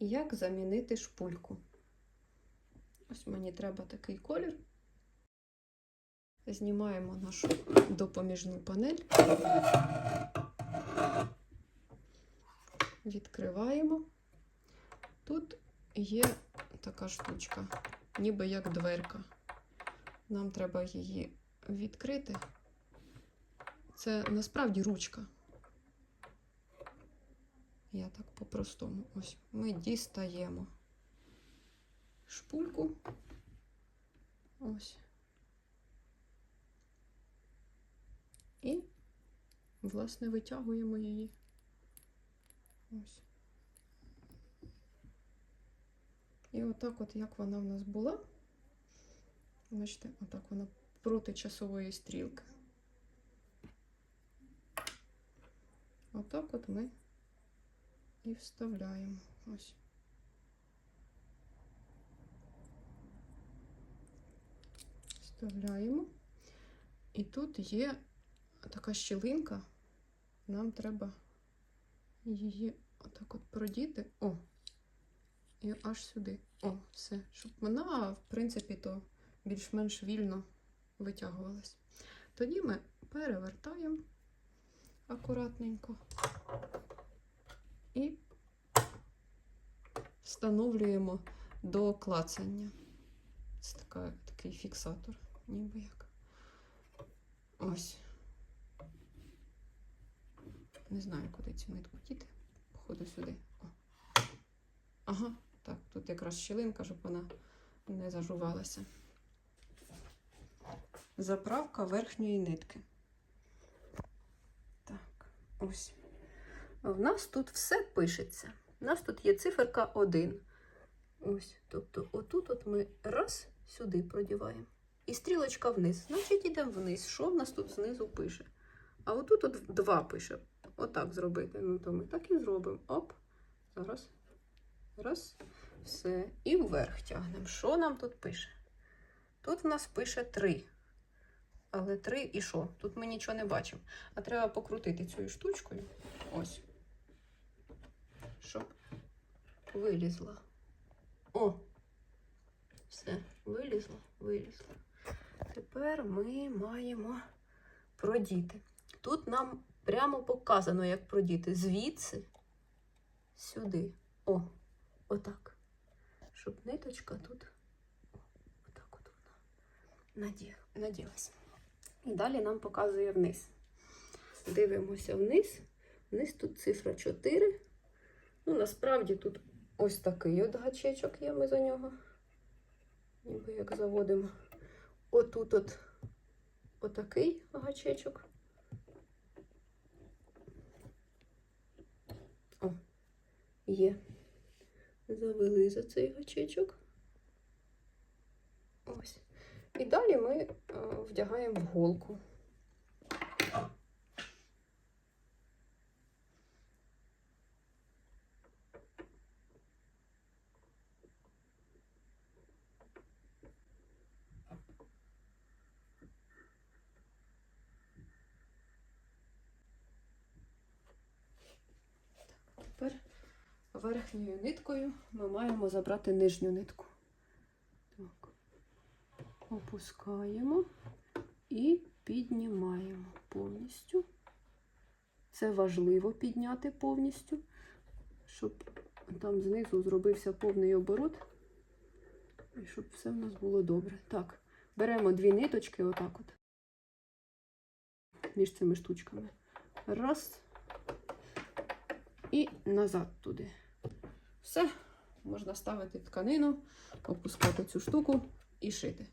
як замінити шпульку. Ось мені треба такий колір. Знімаємо нашу допоміжну панель. Відкриваємо. Тут є така штучка, ніби як дверка. Нам треба її відкрити. Це насправді ручка. Я так по-простому. Ось ми дістаємо шпульку. Ось. І, власне, витягуємо її. Ось. І отак, от як вона в нас була. Бачите, отак вона проти часової стрілки. Отак от ми і вставляємо. Ось. Вставляємо. І тут є така щілинка. Нам треба її отак от продіти. О! І аж сюди. О, все. Щоб вона, в принципі, то більш-менш вільно витягувалась. Тоді ми перевертаємо акуратненько і встановлюємо до клацання. Це така, такий фіксатор, ніби як. Ось. Не знаю, куди цю нитку діти. Походу сюди. О. Ага, так, тут якраз щілинка, щоб вона не зажувалася. Заправка верхньої нитки. Так, ось. В нас тут все пишеться. У нас тут є циферка 1. Ось, тобто, отут от ми раз сюди продіваємо. І стрілочка вниз. Значить, йдемо вниз. Що в нас тут знизу пише? А отут от 2 пише. Отак зробити. Ну, то ми так і зробимо. Оп. Зараз. Раз. Все. І вверх тягнемо. Що нам тут пише? Тут в нас пише 3. Але 3 і що? Тут ми нічого не бачимо. А треба покрутити цією штучкою. Ось. Щоб вилізла. О! Все, вилізло, вилізло. Тепер ми маємо продіти. Тут нам прямо показано, як продіти. Звідси сюди. О, отак. Щоб ниточка тут. Отак от вона наді- наділася. І далі нам показує вниз. Дивимося вниз. Вниз тут цифра 4. Ну, насправді тут ось такий от гачечок є, ми за нього. Ніби як заводимо. Отут от отакий гачечок. О, є. Завели за цей гачечок. Ось. І далі ми е, вдягаємо в голку. Тепер верхньою ниткою ми маємо забрати нижню нитку. Так. Опускаємо і піднімаємо повністю. Це важливо підняти повністю, щоб там знизу зробився повний оборот. І щоб все в нас було добре. Так, беремо дві ниточки, отак от, між цими штучками. Раз. І назад туди. Все, можна ставити тканину, опускати цю штуку і шити.